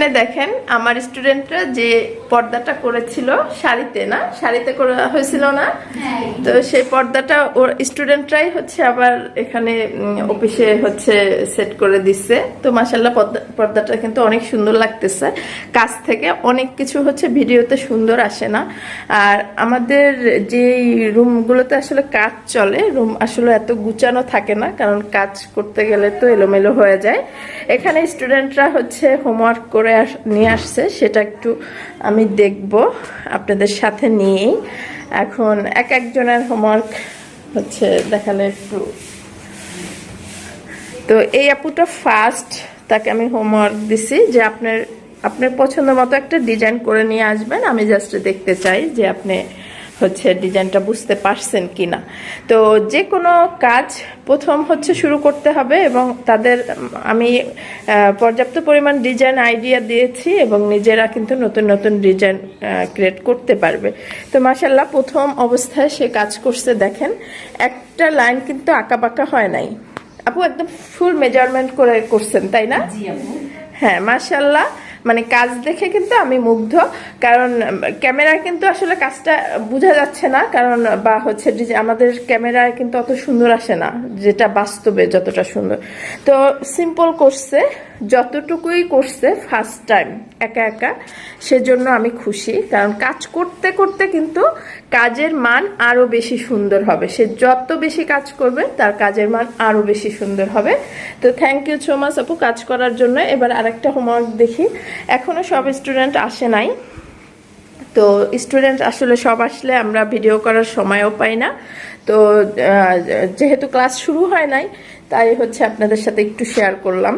এখানে দেখেন, আমার স্টুডেন্টরা যে পর্দাটা করেছিল শাড়িতে, না? শাড়িতে করা হয়েছিল না? তো সেই পর্দাটা ওর স্টুডেন্টরাই হচ্ছে আবার এখানে অফিসে হচ্ছে সেট করে দিচ্ছে তো মাসাল্লাহ পর্দাটা কিন্তু অনেক সুন্দর লাগতেছে। কাছ থেকে অনেক কিছু হচ্ছে ভিডিওতে সুন্দর আসে না। আর আমাদের যে রুমগুলোতে আসলে কাজ চলে, রুম আসলে এত গুচানো থাকে না, কারণ কাজ করতে গেলে তো এলোমেলো হয়ে যায়। এখানে স্টুডেন্টরা হচ্ছে হোমওয়ার্ক করে আস- নিয়ে আসছে, সেটা একটু আমি দেখব আপনাদের সাথে নিয়েই। এখন এক একজনের হোমওয়ার্ক হচ্ছে, দেখালে একটু। তো এই আপুটা ফার্স্ট তাকে আমি হোমওয়ার্ক দিছি যে আপনার আপনার পছন্দ মতো একটা ডিজাইন করে নিয়ে আসবেন। আমি জাস্ট দেখতে চাই যে আপনি হচ্ছে ডিজাইনটা বুঝতে পারছেন কিনা। তো যে কোনো কাজ প্রথম হচ্ছে শুরু করতে হবে এবং তাদের আমি পর্যাপ্ত পরিমাণ ডিজাইন আইডিয়া দিয়েছি এবং নিজেরা কিন্তু নতুন নতুন ডিজাইন ক্রিয়েট করতে পারবে। তো মাসাল্লাহ প্রথম অবস্থায় সে কাজ করছে দেখেন একটা লাইন কিন্তু আঁকা বাঁকা হয় নাই। আপু একদম ফুল মেজারমেন্ট করে করছেন তাই না? হ্যাঁ মাশাল্লাহ মানে কাজ দেখে কিন্তু আমি মুগ্ধ। কারণ ক্যামেরা কিন্তু আসলে কাজটা বোঝা যাচ্ছে না, কারণ, বা হচ্ছে আমাদের ক্যামেরায় কিন্তু অত সুন্দর আসে না, যেটা বাস্তবে যতটা সুন্দর। তো সিম্পল করছে, যতটুকুই করছে ফার্স্ট টাইম একা একা, সেজন্য আমি খুশি। কারণ কাজ করতে করতে কিন্তু কাজের মান আরও বেশি সুন্দর হবে। সে যত বেশি কাজ করবে, তার কাজের মান আরও বেশি সুন্দর হবে। তো থ্যাংক ইউ সো মাচ আপু, কাজ করার জন্য। এবার আরেকটা হোমওয়ার্ক দেখি। এখনও সব স্টুডেন্ট আসে নাই। তো স্টুডেন্ট আসলে সব আসলে আমরা ভিডিও করার সময়ও পাই না। তো যেহেতু ক্লাস শুরু হয় নাই, তাই হচ্ছে আপনাদের সাথে একটু শেয়ার করলাম।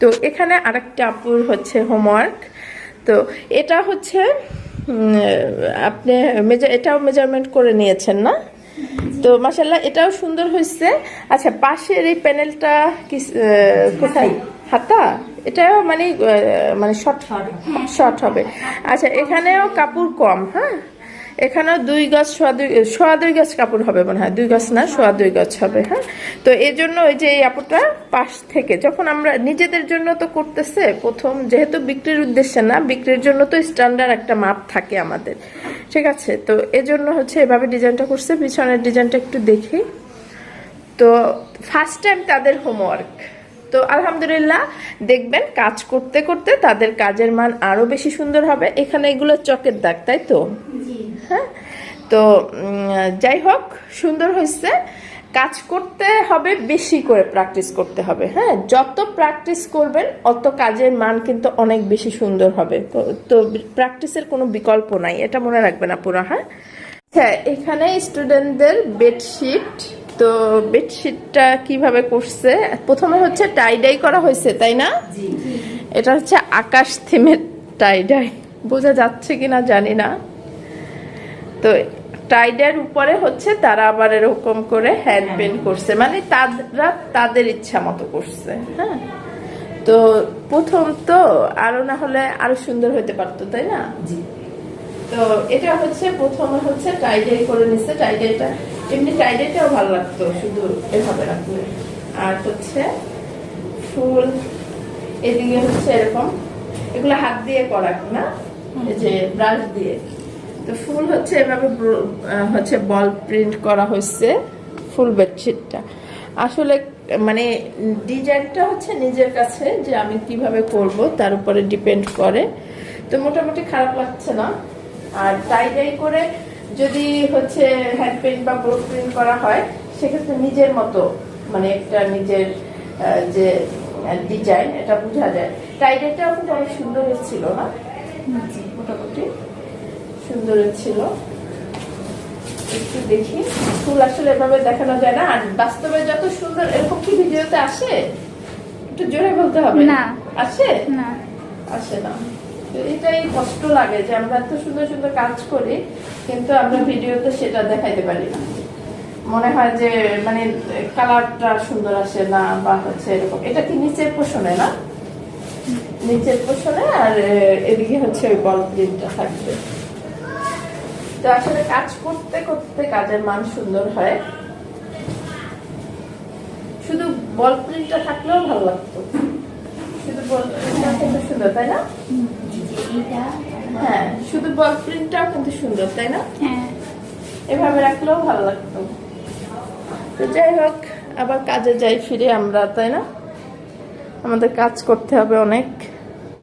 তো এখানে আরেকটা আপুর হচ্ছে হোমওয়ার্ক তো এটা হচ্ছে আপনি মেজার এটাও মেজারমেন্ট করে নিয়েছেন না? তো মাসাল্লাহ এটাও সুন্দর হয়েছে আচ্ছা পাশের এই প্যানেলটা কি কোথায়? হাতা? এটাও মানে মানে শর্ট শর্ট হবে। আচ্ছা এখানেও কাপড় কম হ্যাঁ? এখানেও দুই গজ, সোয়া দুই, সোয়া কাপড় হবে মনে হয়। দুই গজ না, সোয়া দুই গজ হবে হ্যাঁ? তো এই জন্য ওই যে এই আপুটা পাশ থেকে, যখন আমরা নিজেদের জন্য তো করতেছে, প্রথম যেহেতু বিক্রির উদ্দেশ্যে না, বিক্রির জন্য তো স্ট্যান্ডার্ড একটা মাপ থাকে আমাদের। ঠিক আছে? তো এজন্য হচ্ছে এভাবে ডিজাইনটা করছে। পিছনের ডিজাইনটা একটু দেখি। তো ফার্স্ট টাইম তাদের হোমওয়ার্ক তো আলহামদুলিল্লাহ দেখবেন কাজ করতে করতে তাদের কাজের মান আরও বেশি সুন্দর হবে। এখানে এগুলো চকের দাগ তাই তো? হ্যাঁ? তো যাই হোক সুন্দর হয়েছে কাজ করতে হবে বেশি করে প্র্যাকটিস করতে হবে হ্যাঁ? যত প্র্যাকটিস করবেন অত কাজের মান কিন্তু অনেক বেশি সুন্দর হবে। তো- তো প্র্যাকটিসের কোনো বিকল্প নাই এটা মনে রাখবেন আপুরা হ্যাঁ? হ্যাঁ এখানে স্টুডেন্টদের বেডশিট তো বেডশিটটা কীভাবে করছে? প্রথমে হচ্ছে টাইডাই করা হয়েছে তাই না? এটা হচ্ছে আকাশ থিমের টাইডাই বোঝা যাচ্ছে কিনা জানি না। তো টাইডের উপরে হচ্ছে তারা আবার এরকম করে হ্যান্ড পেন্ট করছে। মানে তারা তাদের ইচ্ছা মতো করছে হ্যাঁ? তো প্রথম তো আরও না হলে আরও সুন্দর হতে পারতো তাই না? জি। তো এটা হচ্ছে, প্রথমে হচ্ছে টাইডাই করে নিচ্ছে। টাইডাইটা এমনি টাইডাইটাও ভালো লাগতো, শুধু এভাবে রাখলে। আর হচ্ছে ফুল, এদিকে হচ্ছে এরকম। এগুলো হাত দিয়ে করা, না? যে ব্রাশ দিয়ে। তো ফুল হচ্ছে এভাবে হচ্ছে বল প্রিন্ট করা হয়েছে, ফুল বেডশিটটা আসলে মানে ডিজাইনটা হচ্ছে নিজের কাছে, যে আমি কীভাবে করব, তার উপরে ডিপেন্ড করে। তো মোটামুটি খারাপ লাগছে না। আর টাই ডাই করে যদি হচ্ছে হ্যান্ড পেন্ট বা ব্রোড প্রিন্ট করা হয় সেক্ষেত্রে নিজের মতো মানে একটা নিজের যে ডিজাইন এটা বোঝা যায়। টাই ডাইটাও কিন্তু অনেক সুন্দর ছিল না? মোটামুটি। সুন্দর ছিল। একটু দেখি। ফুল আসলে এভাবে দেখানো যায় না। আর বাস্তবে যত সুন্দর এরকম কি ভিডিওতে আসে? একটু জোরে বলতে হবে? না। আসে? না। আসে না। এটাই কষ্ট লাগে যে আমরা এত সুন্দর সুন্দর কাজ করি, কিন্তু আমরা ভিডিওতে সেটা দেখাইতে পারি না। মনে হয় যে মানে কালারটা সুন্দর আসে না বা হচ্ছে এরকম। এটা কি নিচের পোষণে না? নিচের পোষণে আর এদিকে হচ্ছে ওই বল প্রিন্টটা থাকবে। তো আসলে কাজ করতে করতে কাজের মান সুন্দর হয়। শুধু বল প্রিন্টটা থাকলেও ভালো লাগতো। শুধু বল প্রিন্টটাও কিন্তু সুন্দর, তাই না? এইটা? হ্যাঁ শুধু বল প্রিন্টটাও কিন্তু সুন্দর তাই না? হ্যাঁ। এভাবে রাখলেও ভালো লাগতো। তো যাই হোক আবার কাজে যাই ফিরে আমরা তাই না? আমাদের কাজ করতে হবে অনেক।